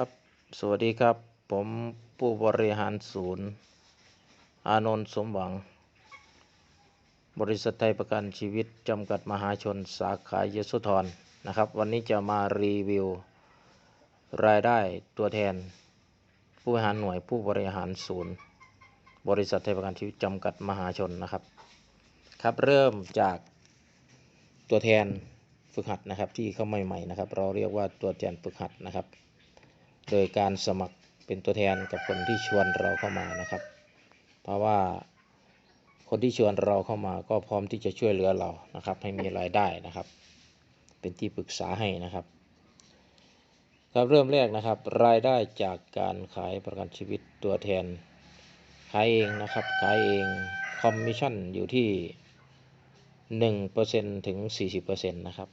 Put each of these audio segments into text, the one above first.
ครับ สวัสดีครับ ผมผู้บริหารศูนย์ อานนท์สมหวัง บริษัทไทยประกันชีวิต จำกัดมหาชนสาขายโสธรนะครับ วันนี้จะมารีวิว รายได้ตัวแทน ผู้บริหารหน่วยผู้บริหารศูนย์ บริษัทไทยประกันชีวิต จำกัดมหาชนนะครับ ครับเริ่มจากตัวแทนฝึกหัดนะครับที่เข้าใหม่ๆนะครับ เราเรียกว่าตัวแทนฝึกหัดนะครับ โดยการสมัครเป็นตัวแทนกับคนที่ชวนเราเข้ามานะครับ เพราะว่าคนที่ชวนเราเข้ามาก็พร้อมที่จะช่วยเหลือเรานะครับ ให้มีรายได้นะครับ เป็นที่ปรึกษาให้นะครับครับเริ่มแรกนะครับ รายได้จากการขายประกันชีวิตตัวแทนขายเองนะครับขายเองคอมมิชชั่นอยู่ที่1%ถึง 40%นะครับ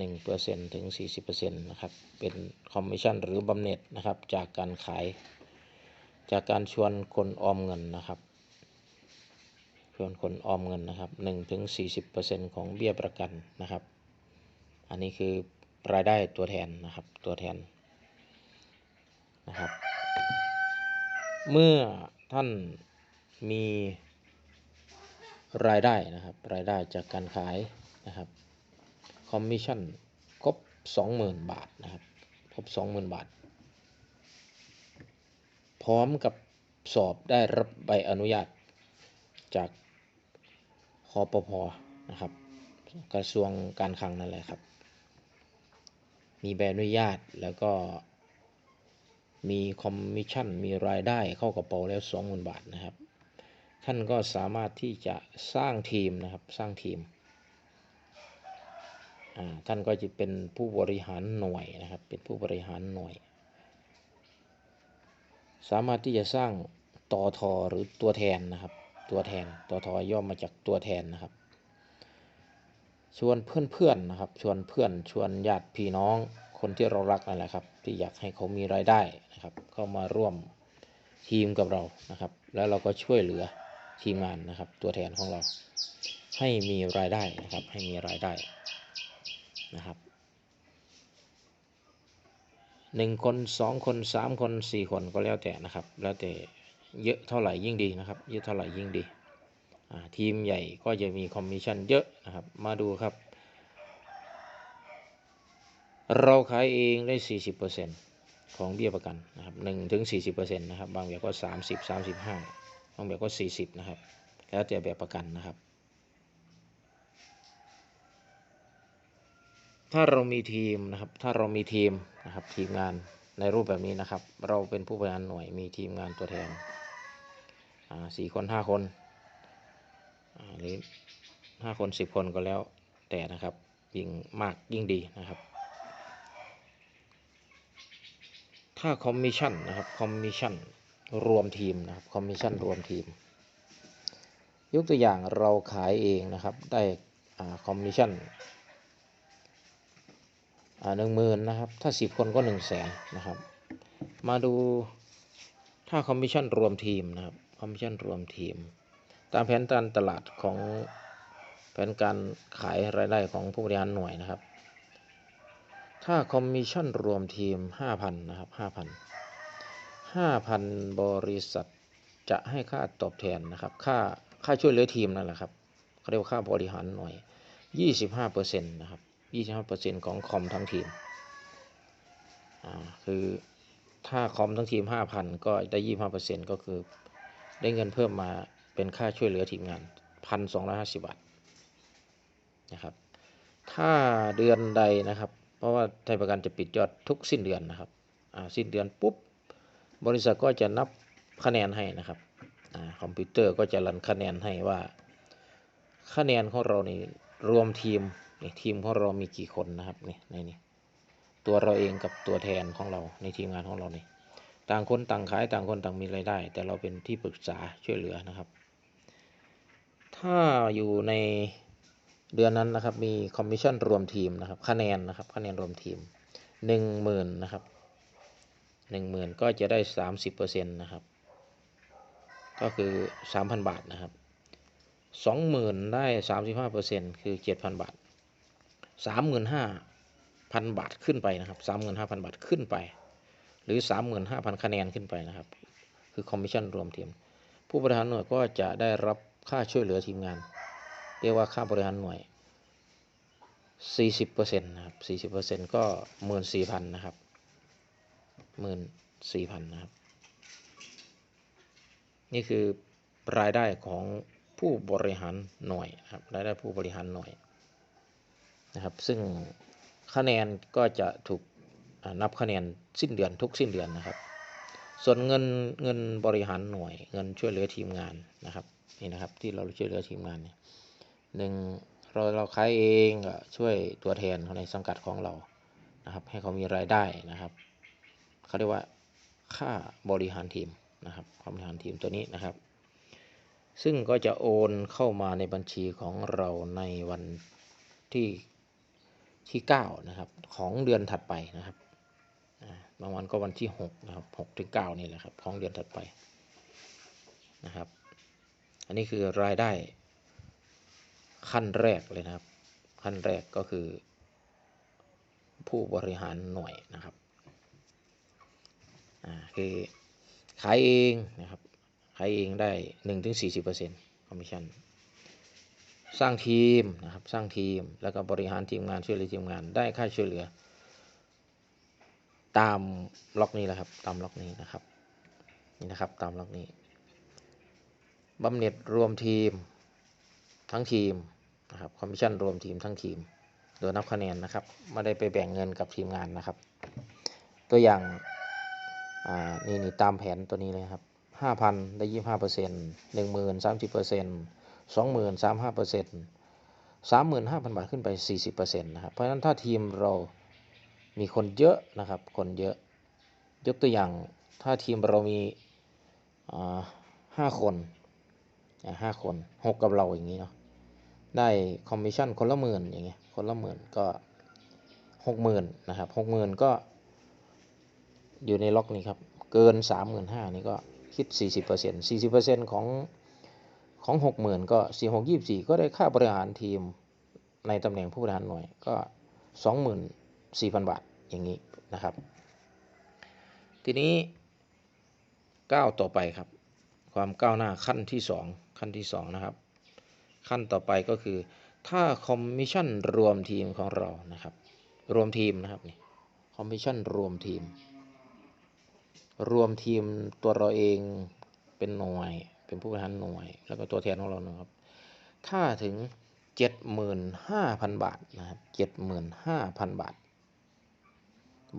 1%ถึง 40%นะครับ เป็นคอมมิชชั่นหรือบำเหน็จนะครับ จากการขาย จากการชวนคนออมเงินนะครับ ชวนคนออมเงินนะครับ1ถึง 40%ของเบี้ยประกันนะครับ อันนี้คือรายได้ตัวแทนนะครับ ตัวแทนนะครับ เมื่อท่านมีรายได้นะครับ รายได้จากการขายนะครับ คอมมิชชั่นครบ 20,000 บาทนะครับ ครบ 20,000 บาท พร้อมกับสอบได้รับใบอนุญาตจากคอปพอนะครับ กระทรวงการคลังนั่นแหละครับ มีใบอนุญาตแล้วก็มีคอมมิชชั่น มีรายได้เข้ากระเป๋าแล้ว 20,000 บาทนะครับ ท่านก็สามารถที่จะสร้างทีมนะครับ สร้างทีม ท่านก็จะเป็นผู้บริหารหน่วยนะครับ เป็นผู้บริหารหน่วย สามารถที่จะสร้างตอทอหรือตัวแทนนะครับ ตัวแทนตอทอย่อมาจากตัวแทนนะครับ ชวนเพื่อนๆนะครับ ชวนเพื่อนชวนญาติพี่น้องคนที่เรารักนั่นแหละครับ ที่อยากให้เขามีรายได้นะครับ เข้ามาร่วมทีมกับเรานะครับ แล้วเราก็ช่วยเหลือทีมงานนะครับ ตัวแทนของเรา ให้มีรายได้นะครับ ให้มีรายได้ นะครับหนึ่งคนสองคนสามคนสี่คนก็แล้วแต่นะครับ แล้วแต่เยอะเท่าไหร่ยิ่งดีนะครับ เยอะเท่าไหร่ยิ่งดีทีมใหญ่ก็จะมีคอมมิชชั่นเยอะนะครับ มาดูครับ เราขายเองได้ 40%ของเบี้ยประกันนะครับ1ถึง 40%นะครับ บางแบบก็ 30 35 บางแบบก็ 40 นะครับ แล้วแต่แบบประกันนะครับ ถ้าเรามีทีมนะครับ ถ้าเรามีทีมนะครับ ทีมงานในรูปแบบนี้นะครับ เราเป็นผู้บริหารหน่วยมีทีมงานตัวแทนสี่คนห้าคนหรือห้าคนสิบคนก็แล้วแต่นะครับยิ่งมากยิ่งดีนะครับ ถ้าคอมมิชชั่นนะครับคอมมิชชั่นรวมทีมนะครับคอมมิชชั่นรวมทีม ยกตัวอย่างเราขายเองนะครับได้คอมมิชชั่น หนึ่งหมื่นนะครับ ถ้าสิบคนก็หนึ่งแสนนะครับ มาดูถ้าคอมมิชชั่นรวมทีมนะครับ คอมมิชชั่นรวมทีม ตามแผนการตลาดของแผนการขายรายได้ของผู้บริหารหน่วยนะครับถ้าคอมมิชชั่นรวมทีม 5,000 นะครับ 5,000 5,000 บริษัทจะให้ค่าตอบแทนนะครับ ค่าค่าช่วยเหลือทีมนั่นแหละครับเขาเรียกว่าค่าบริหารหน่วย 25%นะครับ 25%ของคอมทั้งทีมอ่าคือถ้าคอมทั้งทีม 5,000 ก็ได้ 25%ก็คือได้เงินเพิ่มมาเป็นค่าช่วยเหลือทีมงาน 1,250 บาทนะครับ ถ้าเดือนใดนะครับ เพราะว่าไทยประกันจะปิดยอดทุกสิ้นเดือนนะครับอ่าสิ้นเดือนปุ๊บบริษัทก็จะนับคะแนนให้นะครับอ่าคอมพิวเตอร์ก็จะรันคะแนนให้ว่า คะแนนของเรานี่รวมทีม นี่ทีมของเรามีกี่คนนะครับนี่ในนี่ตัวเราเองกับตัวแทนของเราในทีมงานของเรานี่ต่างคนต่างขายต่างคนต่างมีรายได้ แต่เราเป็นที่ปรึกษาช่วยเหลือนะครับ ถ้าอยู่ในเดือนนั้นนะครับมีคอมมิชชั่นรวมทีมนะครับคะแนนนะครับคะแนนรวมทีมหนึ่งหมื่นนะครับหนึ่งหมื่นก็จะได้สามสิบเปอร์เซ็นต์นะครับ ก็คือสามพันบาทนะครับสองหมื่นได้สามสิบห้าเปอร์เซ็นต์คือเจ็ดพันบาท สามหมื่นห้าพันบาทขึ้นไปนะครับสามหมื่นห้าพันบาทขึ้นไป หรือ35,000คะแนนขึ้นไปนะครับ คือคอมมิชชั่นรวมทีม ผู้บริหารหน่วยก็จะได้รับค่าช่วยเหลือทีมงาน เรียกว่าค่าบริหารหน่วย 40%นะครับ 40%ก็ 14,000 นะครับ 14,000 นะครับ นี่คือรายได้ของผู้บริหารหน่วยนะครับรายได้ผู้บริหารหน่วย นะครับ ซึ่งคะแนนก็จะถูกนับคะแนนสิ้นเดือนทุกสิ้นเดือนนะครับ ส่วนเงินเงินบริหารหน่วยเงินช่วยเหลือทีมงานนะครับนี่นะครับที่เราช่วยเหลือทีมงานเนี่ยหนึ่งเราเราขายเองก็ช่วยตัวแทนในสังกัดของเรานะครับให้เขามีรายได้นะครับเขาเรียกว่าค่าบริหารทีมนะครับค่ามบริหารทีมตัวนี้นะครับ ซึ่งก็จะโอนเข้ามาในบัญชีของเราในวันที่ ที่9นะครับของเดือนถัดไปนะครับบางวันก็วันที่6นะครับ6ถึง9นี่แหละครับของเดือนถัดไปนะครับ อันนี้คือรายได้ขั้นแรกเลยนะครับ ขั้นแรกก็คือ ผู้บริหารหน่วยนะครับอ่าคือขายเองนะครับขายเองได้1ถึง40%คอมมิชชั่น สร้างทีมนะครับสร้างทีมแล้วก็บริหารทีมงานช่วยเหลือทีมงานได้ค่าช่วยเหลือ ตามล็อกนี้แหละครับตามล็อกนี้นะครับนี่นะครับตามล็อกนี้บำเหน็จรวมทีมทั้งทีมนะครับคอมมิชชั่นรวมทีมทั้งทีมโดยนับคะแนนนะครับไม่ได้ไปแบ่งเงินกับทีมงานนะครับ ตัวอย่างอ่านี่นี่ตามแผนตัวนี้เลยครับห้าพันได้ยี่ห้า เปอร์เซ็นต์หนึ่งหมื่นสามสิบเปองหมื่นสามห้าเปอร์เซ็นต์สามหมื่นห้าพันบาทขึ้นไปสี่สิบเปอร์เซ็นต์นะครับเพราะฉะนั้นถ้าทีมเรามีคนเยอะนะครับ คนเยอะยกตัวอย่างถ้าทีมเรามีห้าคนห้าคนหกกับเราอย่างนี้เนาะได้คอมมิชชั่นคนละหมื่นอย่างเงี้ยคนละหมื่นก็หกหมื่นนะครับหกหมื่นก็อยู่ในล็อกนี้ครับ เกินสามหมื่นห้านี่ก็คิดสี่สิบเปอร์เซ็นต์สี่สิบเปอร์เซ็นต์ของ ของหกหมื่นก็สี่หกยี่สี่ก็ได้ค่าบริหารทีมในตำแหน่งผู้บริหารหน่วยก็สองหมื่นสี่พันบาทอย่างนี้นะครับ ทีนี้ก้าวต่อไปครับ ความก้าวหน้าขั้นที่สองขั้นที่สองนะครับ ขั้นต่อไปก็คือ ถ้าคอมมิชชั่นรวมทีมของเรานะครับ รวมทีมนะครับนี่คอมมิชชั่นรวมทีม รวมทีมตัวเราเองเป็นหน่วย เป็นผู้บริหารหน่วย แล้วก็ตัวแทนของเรานะครับ ถ้าถึง 75,000 บาทนะครับ75,000 บาท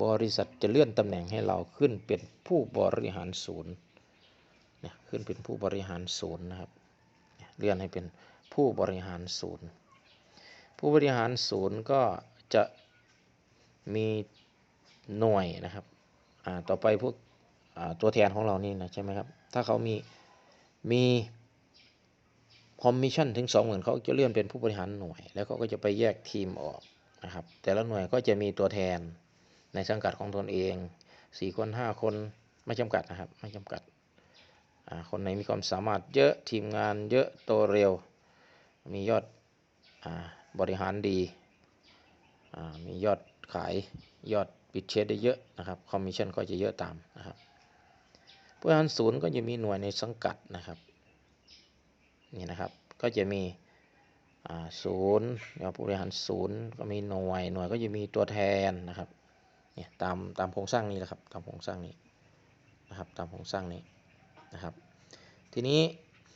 บริษัทจะเลื่อนตำแหน่งให้เราขึ้นเป็นผู้บริหารศูนย์เนี่ยขึ้นเป็นผู้บริหารศูนย์นะครับ เลื่อนให้เป็นผู้บริหารศูนย์ ผู้บริหารศูนย์ก็จะมีหน่วยนะครับอ่าต่อไปพวกอ่าตัวแทนของเรานี่นะใช่ไหมครับ ถ้าเขามี มีคอมมิชชั่นถึงสองหมื่นเขาจะเลื่อนเป็นผู้บริหารหน่วย แล้วเขาก็จะไปแยกทีมออกนะครับ แต่ละหน่วยก็จะมีตัวแทนในสังกัดของตนเองสี่คนห้าคนไม่จำกัดนะครับ ไม่จำกัด คนไหนมีความสามารถเยอะทีมงานเยอะโตเร็ว มียอดอบริหารดี มียอดขายยอดปิดเชดได้เยอะนะครับ คอมมิชชั่นก็จะเยอะตามนะครับ ผู้บริหารศูนย์ก็จะมีหน่วยในสังกัดนะครับนี่นะครับก็จะมีศูนย์ผู้บริหารศูนย์ก็มีหน่วยหน่วยก็จะมีตัวแทนนะครับเนี่ยตามตามโครงสร้างนี้แหละครับตามโครงสร้างนี้นะครับตามโครงสร้างนี้นะครับทีนี้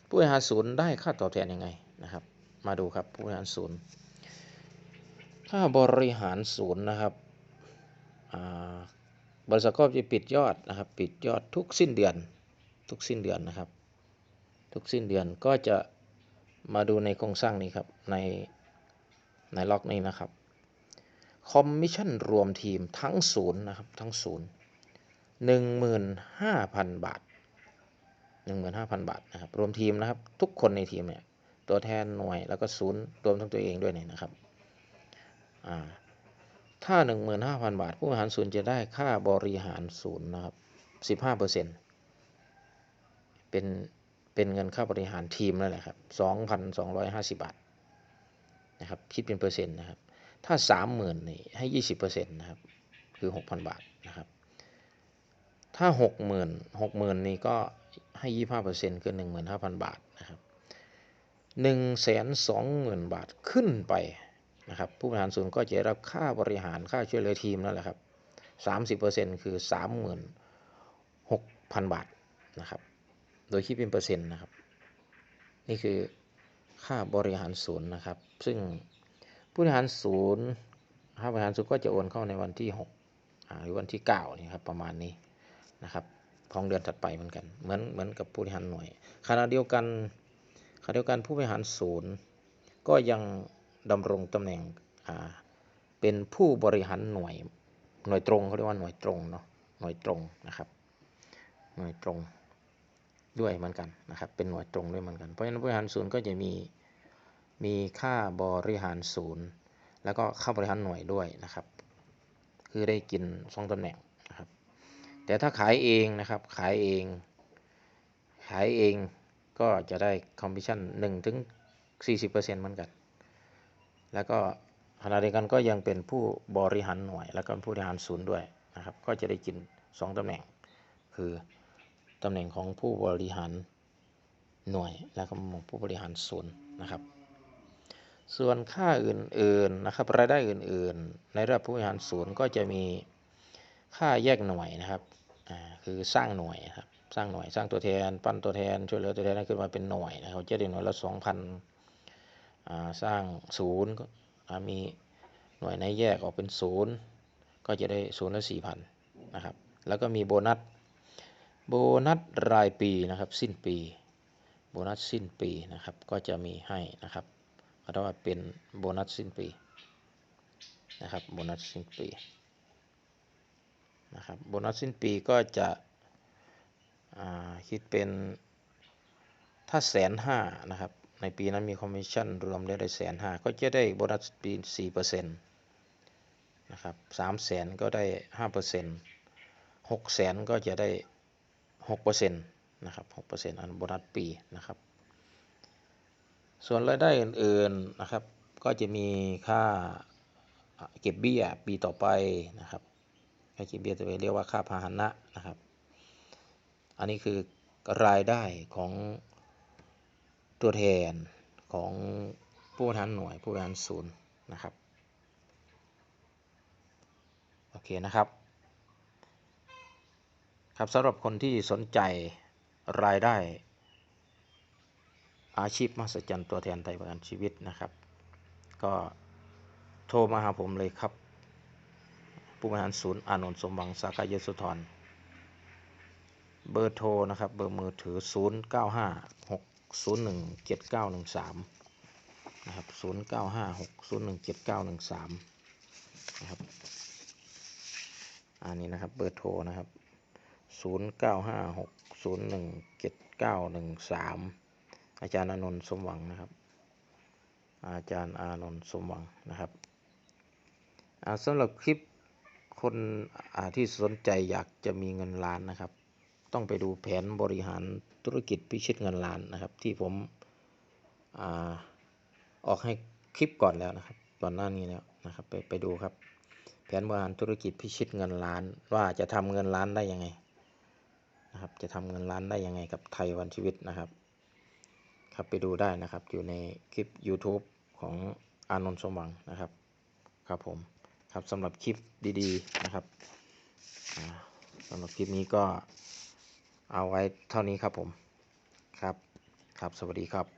ผู้บริหารศูนย์ได้ค่าตอบแทนยังไงนะครับ มาดูครับผู้บริหารศูนย์ค่าบริหารศูนย์นะครับ บริษัทก็จะปิดยอดนะครับ ปิดยอดทุกสิ้นเดือน ทุกสิ้นเดือนนะครับ ทุกสิ้นเดือนก็จะมาดูในโครงสร้างนี้ครับในในล็อกนี้นะครับคอมมิชชั่นรวมทีมทั้งศูนย์นะครับทั้งศูนย์หนึ่งหมื่นห้าพันบาท15,000บาทนะครับรวมทีมนะครับ ทุกคนในทีมเนี่ยตัวแทนหน่วยแล้วก็ศูนย์รวมทั้งตัวเองด้วยเนี่ยนะครับอ่า ถ้า 15,000 บาท ผู้บริหารศูนย์จะได้ค่าบริหารศูนย์นะครับ 15เปอร์เซ็นต์เป็นเป็นเงินค่าบริหารทีมนั่นแหละครับ2,250 บาทนะครับคิดเป็นเปอร์เซ็นต์นะครับ ถ้า 30,000นี่ให้ 20เปอร์เซ็นต์นะครับคือ 6,000 บาทนะครับถ้าหกหมื่นหกหมื่นนี่ก็ให้ยี่ห้าเปอร์เซ็นต์คือหนึ่งหมื่นห้าพันบาทนะครับหนึ่งแสนสองหมื่นบาทขึ้นไป นะครับผู้บริหารศูนย์ก็จะรับค่าบริหารค่าช่วยเหลือทีมนั่นแหละครับสามสิบเปอร์เซ็นต์คือสามหมื่นหกพันบาทนะครับ โดยคิดเป็นเปอร์เซ็นต์นะครับ นี่คือค่าบริหารศูนย์นะครับ ซึ่งผู้บริหารศูนย์ค่าบริหารศูนย์ก็จะโอนเข้าในวันที่6หรือวันที่9นี่ครับประมาณนี้นะครับของเดือนถัดไปเหมือนกัน เหมือนเหมือนกับผู้บริหารหน่วยขณะเดียวกันขณะเดียวกันผู้บริหารศูนย์ก็ยัง ดำรงตำแหน่งเป็นผู้บริหารหน่วยหน่วยตรงเขาเรียกว่าหน่วยตรงเนาะหน่วยตรงนะครับหน่วยตรงด้วยเหมือนกันนะครับ เป็นหน่วยตรงด้วยเหมือนกัน เพราะฉะนั้นบริหารศูนย์ก็จะมีมีค่าบริหารศูนย์ แล้วก็ค่าบริหารหน่วยด้วยนะครับ คือได้กินสองตำแหน่งนะครับ แต่ถ้าขายเองนะครับขายเอง ขายเองก็จะได้คอมมิชชั่น1ถึง40%เหมือนกัน แล้วก็ขณะเดียวกันก็ยังเป็นผู้บริหารหน่วย แล้วก็ผู้บริหารศูนย์ด้วยนะครับ ก็จะได้กินสองตำแหน่ง คือตำแหน่งของผู้บริหารหน่วย แล้วก็ผู้บริหารศูนย์นะครับ ส่วนค่าอื่นๆนะครับรายได้อื่นๆ ในระดับผู้บริหารศูนย์ก็จะมีค่าแยกหน่วยนะครับคือสร้างหน่วยครับสร้างหน่วยสร้างตัวแทน ปั้นตัวแทนช่วยเหลือตัวแทนขึ้นมาเป็นหน่วยนะครับจะได้หน่วยละสองพัน สร้างศูนย์ก็มีหน่วยไหนแยกออกเป็นศูนย์ก็จะได้ศูนย์ละสี่พันนะครับ แล้วก็มีโบนัส โบนัสรายปีนะครับ สิ้นปี โบนัสสิ้นปีนะครับ ก็จะมีให้นะครับเรียกว่าเป็นโบนัสสิ้นปีนะครับ โบนัสสิ้นปีนะครับ โบนัสสิ้นปีก็จะคิดเป็นถ้าแสนห้านะครับ ในปีนั้นมีคอมมิชชั่นรวมได้แสนห้าก็จะได้โบนัสปีสี่เปอร์เซ็นต์นะครับสามแสนก็ได้ห้าเปอร์เซ็นต์หกแสนก็จะได้หกเปอร์เซ็นต์นะครับหกเปอร์เซ็นต์อันโบนัสปีนะครับ ส่วนรายได้อื่นๆนะครับ ก็จะมีค่าเก็บเบี้ยปีต่อไปนะครับค่าเก็บเบี้ยตัวไปเรียกว่าค่าพาหนะนะครับ อันนี้คือรายได้ของ ตัวแทนของผู้บริหารหน่วยผู้บริหารศูนย์นะครับ โอเคนะครับ ครับสำหรับคนที่สนใจรายได้ อาชีพมหัศจรรย์ตัวแทนไทยประกันชีวิตนะครับ ก็โทรมาหาผมเลยครับ ผู้บริหารศูนย์อานนท์สมหวังสาขายโสธรเบอร์โทรนะครับ เบอร์มือถือ 0 9 5 6 0 1 7 9 1 3นะครับ0 9 5 6 0 1 7 9 1 3นะครับอันนี้นะครับเบอร์โทรนะครับ0 9 5 6 0 1 7 9 1 3อาจารย์อานนท์สมหวังนะครับ อาจารย์อานนท์สมหวังนะครับสำหรับคลิปคนที่สนใจอยากจะมีเงินล้านนะครับ ต้องไปดูแผนบริหารธุรกิจพิชิตเงินล้านนะครับ ที่ผมอออกให้คลิปก่อนแล้วนะครับก่อนหน้านี้แล้วนะครับไปไปดูครับ แผนบริหารธุรกิจพิชิตเงินล้าน ว่าจะทำเงินล้านได้ยังไงนะครับ จะทำเงินล้านได้ยังไงกับไทยวันชีวิตนะครับ ครับไปดูได้นะครับอยู่ในคลิป YouTube ของอานนท์สมหวังนะครับครับผมครับสำหรับคลิปดีๆนะครับอ่าสำหรับคลิปนี้ก็ เอาไว้เท่านี้ครับผมครับ ครับ สวัสดีครับ